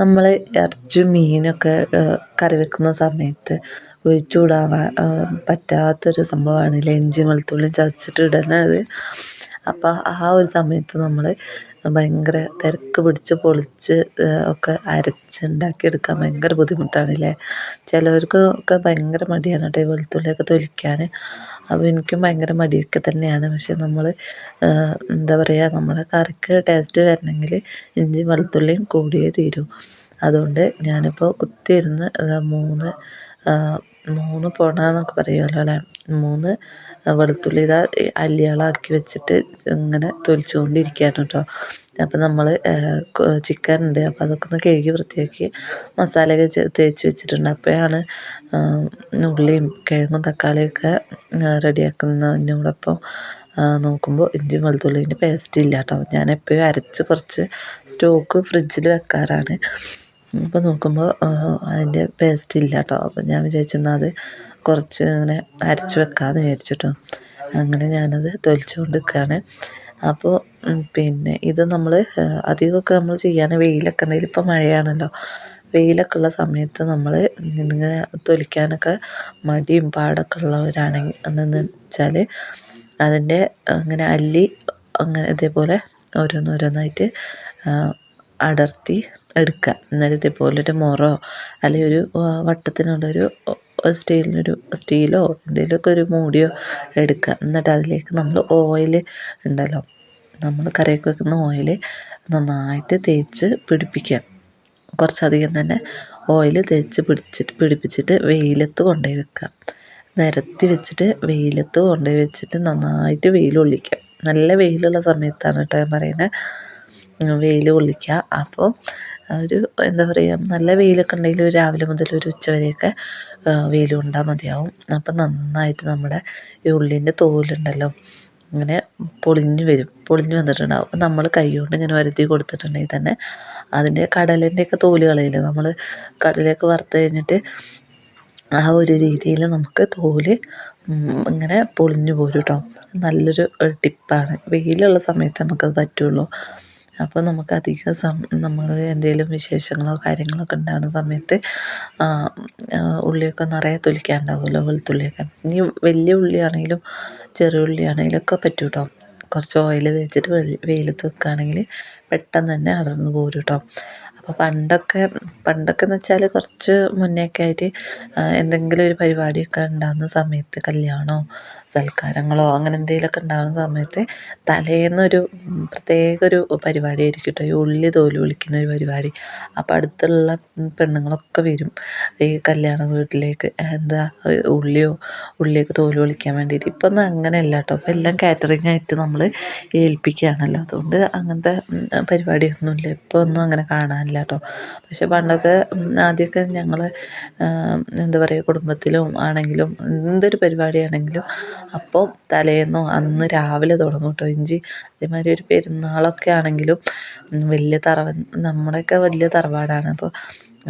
നമ്മൾ ഇറച്ചി മീനൊക്കെ കറി വെക്കുന്ന സമയത്ത് ഒഴിച്ചുകൂടാൻ പറ്റാത്തൊരു സംഭവമാണ് ഇഞ്ചി വെളുത്തുള്ളി ചതച്ചിട്ട് ഇടുന്നത്. അപ്പോൾ ആ ഒരു സമയത്ത് നമ്മൾ ഭയങ്കര തിരക്ക് പിടിച്ച് പൊളിച്ച് ഒക്കെ അരച്ച് ഉണ്ടാക്കിയെടുക്കാൻ ഭയങ്കര ബുദ്ധിമുട്ടാണല്ലേ? ചിലവർക്ക് ഒക്കെ ഭയങ്കര മടിയാണ് കേട്ടോ ഈ വെളുത്തുള്ളിയൊക്കെ തൊലിക്കാൻ അപ്പോൾ എനിക്കും ഭയങ്കര മടിയൊക്കെ തന്നെയാണ്. പക്ഷെ നമ്മൾ എന്താ പറയുക നമ്മളെ കറിക്ക് ടേസ്റ്റ് വരണമെങ്കിൽ ഇഞ്ചി വെളുത്തുള്ളിയും കൂടിയേ തീരൂ. അതുകൊണ്ട് ഞാനിപ്പോൾ കുത്തിയിരുന്ന് മൂന്ന് മൂന്ന് പൊണ എന്നൊക്കെ പറയുമല്ലോ അല്ലേ? മൂന്ന് വെളുത്തുള്ളി ഇതാ അല്ലികളാക്കി വെച്ചിട്ട് ഇങ്ങനെ തൊലിച്ചുകൊണ്ടിരിക്കുകയാണ് കേട്ടോ. അപ്പം നമ്മൾ ചിക്കൻ ഉണ്ട് അപ്പോൾ അതൊക്കെ ഒന്ന് കഴുകി വൃത്തിയാക്കി മസാലയൊക്കെ തേച്ച് വെച്ചിട്ടുണ്ട്. അപ്പോഴാണ് ഉള്ളിയും കിഴങ്ങും തക്കാളിയൊക്കെ റെഡിയാക്കുന്നതിനോടൊപ്പം നോക്കുമ്പോൾ ഇഞ്ചി വെളുത്തുള്ളീന്റെ പേസ്റ്റ് ഇല്ല കേട്ടോ. ഞാൻ എപ്പോഴും അരച്ച് കുറച്ച് സ്റ്റോക്ക് ഫ്രിഡ്ജിൽ വെക്കാറാണ്. അപ്പോൾ നോക്കുമ്പോൾ അതിന്റെ പേസ്റ്റ് ഇല്ല കേട്ടോ അപ്പോൾ ഞാൻ വിചാരിച്ചെന്നാൽ അത് കുറച്ച് ഇങ്ങനെ അരച്ച് വെക്കാമെന്ന് വിചാരിച്ചു കേട്ടോ അങ്ങനെ ഞാനത് തൊലിച്ചു കൊണ്ടിരിക്കുകയാണ് അപ്പോൾ പിന്നെ ഇത് നമ്മൾ അധികമൊക്കെ നമ്മൾ ചെയ്യാൻ വെയിലൊക്കെ ഉണ്ടെങ്കിൽ ഇപ്പം മഴയാണല്ലോ. വെയിലൊക്കെ ഉള്ള സമയത്ത് നമ്മൾ ഇങ്ങനെ തൊലിക്കാനൊക്കെ മടിയും പാടൊക്കെ ഉള്ളവരാണെങ്കിൽ എന്നു വെച്ചാൽ അതിന്റെ അങ്ങനെ അല്ലി അങ്ങനെ ഇതേപോലെ ഓരോന്നോരോന്നായിട്ട് അടർത്തി എടുക്കുക. എന്നാൽ ഇതേപോലെ ഒരു മുറോ അല്ലെങ്കിൽ ഒരു വട്ടത്തിനുള്ളൊരു സ്റ്റീലിനൊരു സ്റ്റീലോ എന്തെങ്കിലുമൊക്കെ ഒരു മൂടിയോ എടുക്കുക. എന്നിട്ട് അതിലേക്ക് നമ്മൾ ഓയിൽ ഉണ്ടല്ലോ നമ്മൾ കറിയൊക്കെ വെക്കുന്ന ഓയിൽ നന്നായിട്ട് തേച്ച് പിടിപ്പിക്കുക. കുറച്ചധികം തന്നെ ഓയിൽ തേച്ച് പിടിച്ചിട്ട് പിടിപ്പിച്ചിട്ട് വെയിലത്ത് കൊണ്ടുപോയി വെക്കുക. നിരത്തി വെച്ചിട്ട് വെയിലത്ത് കൊണ്ടുപോയി വെച്ചിട്ട് നന്നായിട്ട് വെയിൽ കൊള്ളിക്കുക. നല്ല വെയിലുള്ള സമയത്താണ് കേട്ടോ ഞാൻ പറയുന്നത്. വെയിൽ കൊള്ളിക്കുക. അപ്പോൾ ഒരു എന്താ പറയുക നല്ല വെയിലൊക്കെ ഉണ്ടെങ്കിൽ രാവിലെ മുതൽ ഒരു ഉച്ച വരെയൊക്കെ വെയിൽ കൊണ്ടാൽ മതിയാവും. അപ്പം നന്നായിട്ട് നമ്മുടെ ഈ ഉള്ളിന്റെ തോലുണ്ടല്ലോ ഇങ്ങനെ പൊളിഞ്ഞ് വരും പൊളിഞ്ഞ് വന്നിട്ടുണ്ടാവും. അപ്പം നമ്മൾ കൈ കൊണ്ട് ഇങ്ങനെ വരുത്തി കൊടുത്തിട്ടുണ്ടെങ്കിൽ തന്നെ അതിന്റെ കടലിന്റെയൊക്കെ തോൽ കളയില്ലേ നമ്മൾ കടലൊക്കെ വറുത്ത് കഴിഞ്ഞിട്ട് ആ ഒരു രീതിയിൽ നമുക്ക് തോൽ ഇങ്ങനെ പൊളിഞ്ഞു പോരും കേട്ടോ നല്ലൊരു ടിപ്പാണ്. വെയിലുള്ള സമയത്ത് നമുക്കത് പറ്റുള്ളൂ. അപ്പോൾ നമുക്ക് അധിക സം നമ്മൾ എന്തെങ്കിലും വിശേഷങ്ങളോ കാര്യങ്ങളൊക്കെ ഉണ്ടാകുന്ന സമയത്ത് ഉള്ളിയൊക്കെ നിറയെ തൊലിക്കാനുണ്ടാവുമല്ലോ വെളുത്തുള്ളിയൊക്കെ. ഇനി വലിയ ഉള്ളിയാണെങ്കിലും ചെറിയ ഉള്ളിയാണെങ്കിലും ഒക്കെ പറ്റും കേട്ടോ കുറച്ച് ഓയിൽ തേച്ചിട്ട് വെയിലത്ത് വെക്കുകയാണെങ്കിൽ പെട്ടെന്ന് തന്നെ അടർന്നു പോരും കേട്ടോ അപ്പോൾ പണ്ടൊക്കെ പണ്ടൊക്കെ എന്ന് വെച്ചാൽ കുറച്ച് മുന്നെയൊക്കെ ആയിട്ട് എന്തെങ്കിലും ഒരു പരിപാടിയൊക്കെ ഉണ്ടാകുന്ന സമയത്ത് കല്യാണമോ സൽക്കാരങ്ങളോ അങ്ങനെ എന്തെങ്കിലുമൊക്കെ ഉണ്ടാകുന്ന സമയത്ത് തലേന്നൊരു പ്രത്യേക ഒരു പരിപാടി ആയിരിക്കും കേട്ടോ ഈ ഉള്ളി തോൽ വിളിക്കുന്ന ഒരു പരിപാടി. അപ്പോൾ അടുത്തുള്ള പെണ്ണുങ്ങളൊക്കെ വരും. ഈ കല്യാണ വീട്ടിലേക്ക് എന്താ ഉള്ളിയോ ഉള്ളിയൊക്കെ തോൽ വിളിക്കാൻ വേണ്ടിയിട്ട് ഇപ്പം ഒന്നും അങ്ങനെയല്ല കേട്ടോ ഇപ്പം എല്ലാം കാറ്ററിംഗ് ആയിട്ട് നമ്മൾ ഏൽപ്പിക്കുകയാണല്ലോ അതുകൊണ്ട് അങ്ങനത്തെ പരിപാടിയൊന്നുമില്ല ഇപ്പോൾ ഒന്നും അങ്ങനെ കാണാനില്ല. കേട്ടോ പക്ഷെ പണ്ടൊക്കെ ആദ്യമൊക്കെ ഞങ്ങൾ എന്താ പറയുക കുടുംബത്തിലും ആണെങ്കിലും എന്തൊരു പരിപാടിയാണെങ്കിലും അപ്പോൾ തലേന്നോ അന്ന് രാവിലെ തുടങ്ങും കേട്ടോ ഇഞ്ചി അതേമാതിരി ഒരു പെരുന്നാളൊക്കെ ആണെങ്കിലും വലിയ തറവ നമ്മുടെയൊക്കെ വലിയ തറവാടാണ്. അപ്പോൾ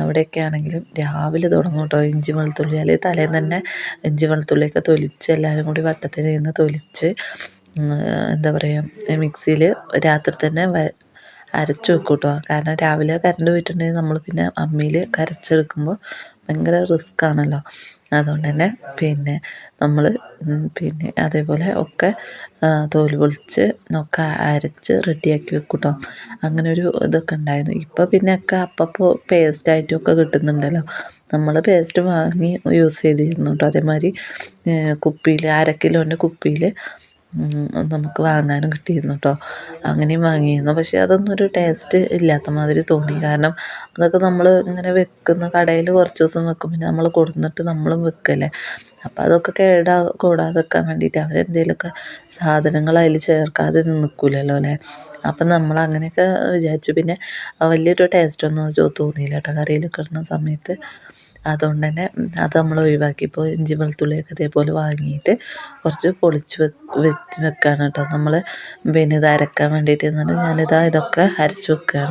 അവിടെയൊക്കെ ആണെങ്കിലും രാവിലെ തുടങ്ങും കേട്ടോ ഇഞ്ചി വെളുത്തുള്ളി അല്ലെങ്കിൽ തലേന്ന് തന്നെ ഇഞ്ചി വെളുത്തുള്ളിയൊക്കെ തൊലിച്ച് എല്ലാവരും കൂടി വട്ടത്തിൽ നിന്ന് തൊലിച്ച് എന്താ പറയുക മിക്സിയിൽ രാത്രി തന്നെ അരച്ച് വെക്കും കേട്ടോ കാരണം രാവിലെ കറണ്ട് പോയിട്ടുണ്ടെങ്കിൽ നമ്മൾ പിന്നെ അമ്മിയിൽ കരച്ചെടുക്കുമ്പോൾ ഭയങ്കര റിസ്ക് ആണല്ലോ. അതുകൊണ്ട് തന്നെ പിന്നെ നമ്മൾ പിന്നെ അതേപോലെ ഒക്കെ തോൽ പൊളിച്ച് ഒക്കെ അരച്ച് റെഡിയാക്കി വെക്കും കേട്ടോ അങ്ങനെ ഒരു ഇതൊക്കെ ഉണ്ടായിരുന്നു. ഇപ്പോൾ പിന്നെ ഒക്കെ അപ്പപ്പോൾ പേസ്റ്റായിട്ടൊക്കെ കിട്ടുന്നുണ്ടല്ലോ. നമ്മൾ പേസ്റ്റ് വാങ്ങി യൂസ് ചെയ്തിരുന്നു കേട്ടോ അതേമാതിരി കുപ്പിയിൽ അര കിലോന്റെ കുപ്പിയിൽ നമുക്ക് വാങ്ങാനും കിട്ടിയിരുന്നു കേട്ടോ അങ്ങനെയും വാങ്ങിയിരുന്നു. പക്ഷേ അതൊന്നും ഒരു ടേസ്റ്റ് ഇല്ലാത്ത മാതിരി തോന്നി. കാരണം അതൊക്കെ നമ്മൾ ഇങ്ങനെ വെക്കുന്ന കടയിൽ കുറച്ച് ദിവസം വെക്കും. പിന്നെ നമ്മൾ കൊടുന്നിട്ട് നമ്മളും വെക്കല്ലേ. അപ്പോൾ അതൊക്കെ കേടാ കൂടാതെക്കാൻ വേണ്ടിയിട്ട് അവരെന്തെങ്കിലുമൊക്കെ സാധനങ്ങൾ അതിൽ ചേർക്കാതെ നിൽക്കില്ലല്ലോ അല്ലേ? അപ്പം നമ്മൾ അങ്ങനെയൊക്കെ വിചാരിച്ചു. പിന്നെ വലിയൊരു ടേസ്റ്റൊന്നും തോന്നിയില്ല കേട്ടോ കറിയിലൊക്കെ ഇടുന്ന സമയത്ത്. അതുകൊണ്ട് തന്നെ അത് നമ്മൾ ഒഴിവാക്കി ഇപ്പോൾ ഇഞ്ചി വെളുത്തുള്ളിയൊക്കെ ഇതേപോലെ വാങ്ങിയിട്ട് കുറച്ച് പൊളിച്ച് വെച്ച് വെക്കുകയാണ് കേട്ടോ. നമ്മൾ പിന്നെ ഇത് അരക്കാൻ വേണ്ടിയിട്ട് എന്നിട്ട് ഞാനിതാ ഇതൊക്കെ അരച്ച് വെക്കുകയാണ്